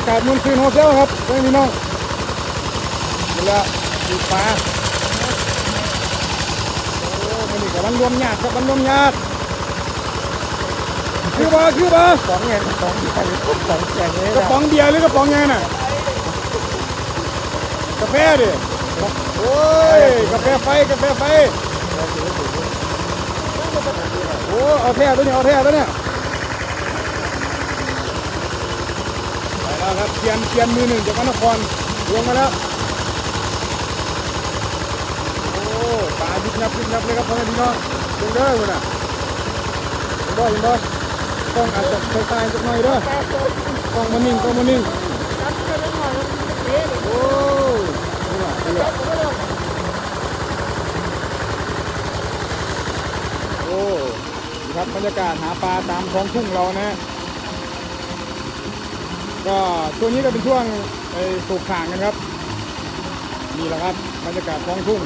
ากาศมวลคืนโฮเซลครับเพื่อนพี่น้องนี่แหละดูปลาโอ้มันนี่กับวันรวมญาติครับวันรวมญาติคือบ่คือบ่สองเงินสองใหญ่สองแจกเลยกระป๋องเบียร์หรือกระป๋องยังไงน่ะกาแฟดิโอ้ยกาแฟไฟกาแฟไฟโอ้เอาแท้ตัวนี้เอาแท้ตัวเนี้ ยไปแล้วครับเทียนเทียนมือหนึ่งจากนครลงมาแล้วโอ้ปลายิบยับยิบยับเลยครับพ่อแม่พี่น้องเดินเด้อคุณน่ะเห็นบ่เห็นบ่ต้องอาจจะใส่ตายสักหน่อยเด้อต้องมานิ่งต้องมานิ่งโอ้ยนี่แหละนี่แหละโอ้นี่ครับบรรยากาศหาปลาตามท้องทุ่งเรานะ ก็ช่วงนี้ก็เป็นช่วงไอ้สูบข่างกันครับ นี่แหละครับบรรยากาศท้องทุ่ง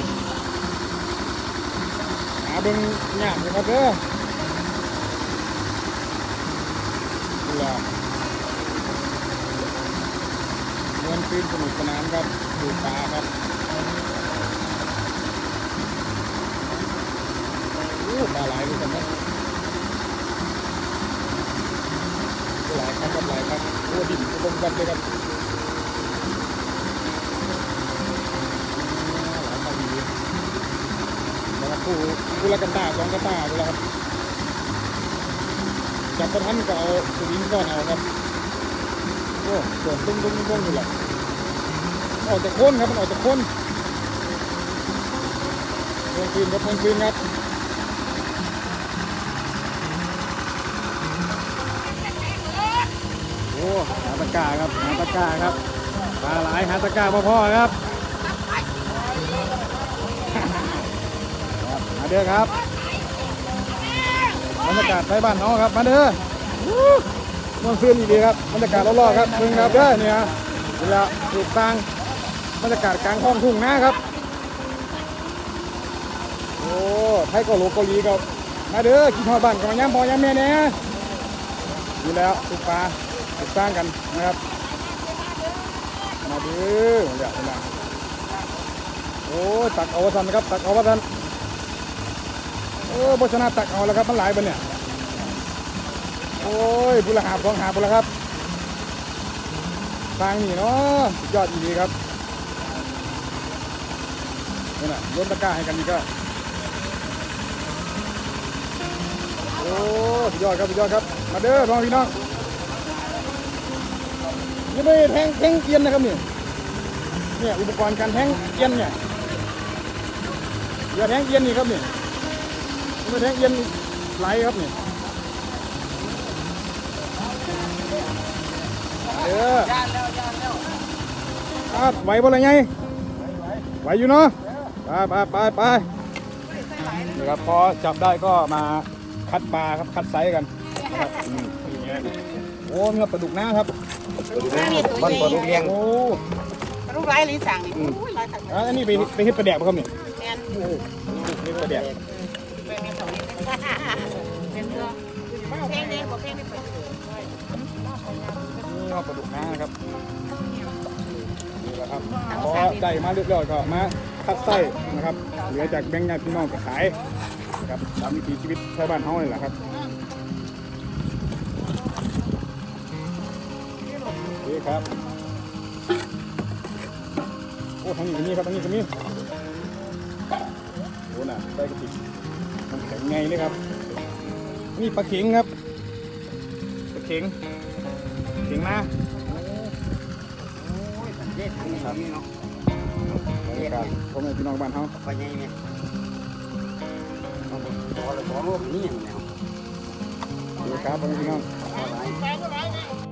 หาเบิ้งยากนะครับเด้อนี่แหละเงินคืนสนุกสนานครับดูปลาครับโอ้ปลาหลายด้วยกันนะหลายครับครับหลายครับโอ้ ดิ่งตรงกันเลยครับหลายปลาดีแล้วก็คู่คู่ละกันตาสองกันตาเลยครับจับประทันก็เอาสวิงก้อนเอาครับโอ้โดดตุ้งตุ้งตุ้งตุ้งอยู่แหละออกจากโค้นครับมันออกจากโค้นเมื่อคืนครับเมื่อคืนครับโอ้ หาตะกร้าครับหาตะกร้าครับปลาหลายหาตะกร้าพ่อครับมาเด้อครับบรรยากาศใต้บ้านน้องครับมาเด้อมันซื่นดีครับบรรยากาศรอบๆครับมึงครับเด้อเนี่ยเวลาถูกตังบรรยากาศกลางท้องทุ่งนะครับ โอ้ไทยกาหลีเกาหลีครับมาเด้อกินทอดบ้านกับมาย้ำพอย้ำแม่เนี่ยอยู่แล้วถูกปลา ถูกตังกันนะครับ มาเด้อเดี๋ยวเดี๋ยวโอ้ยตักเอาวะทันนครับ ตักเอาวะทันโอ้โภชนะตักเอาแล้วครับมันหลายปเนี่ยโอ้ยบุรหาบสองหาบุรครับทางนี่เนาะยอดดีครับนี่นะยนตะกร้าให้กันดีก็โอ้สุดยอดครับสุดยอดครับ มาเด้อพ่อพี่น้อง นี่ไม่แทงแทงเอียนนะครับเนี่ยเนี่ยอุปกรณ์การแทงเอียนเนี่ยอย่าแทงเอียนนี่ครับเนี่ยไม่แทงเอียนไหลครับเนี่ยเออย่านแล้วย่านแล้วไหวบ่อะไรไงไหวอยู่เนาะไปไปไปไปนี่ครับพอจับได้ก็มาคัดปลาครับคัดไซส์กันนะครับอืมอย่างเงี้ยโอ้มีปลาดุกหน้าครับ นี่ตัวบ้านใหปลาญ่ลูกเลี้ยง โอ้ลูกไร้ลิ้นสั่งนี่อุ้ยหลายถังอะอันนี้ไปไปเฮ็ดปลาแดกป่ะครับนี่แมนโอ้นี่ปลาแดกเป็นเงินสองนิดเป็นเพื่อเพลงนี้บอกเพลงนี้เปิดนี่ว่าปลาดุกหน้านะครับนี่แหละครับพอได้มาเรียบร้อยก็มาคัดไส้นะครับ เหลือจากแบงค์ญาติพี่น้องก็ขายนะครับตามวิถีชีวิตชาวบ้านเฮานี่แหละครับ ครับ โอ้ทางนี้ก็มีครับทางนี้ก็มีโอ้น่ะได้กระติกมันแข็งไงเลยครับ นี่ปลาเข็งครับ ปลาเข็ง เข็งมาครับนี่ครับพ่อแม่พี่น้องบ้านเฮาไปยังไงขอเลยขอรูปนี้อย่างเดียวดีครับพ่อแม่พี่น้องไปก็ไร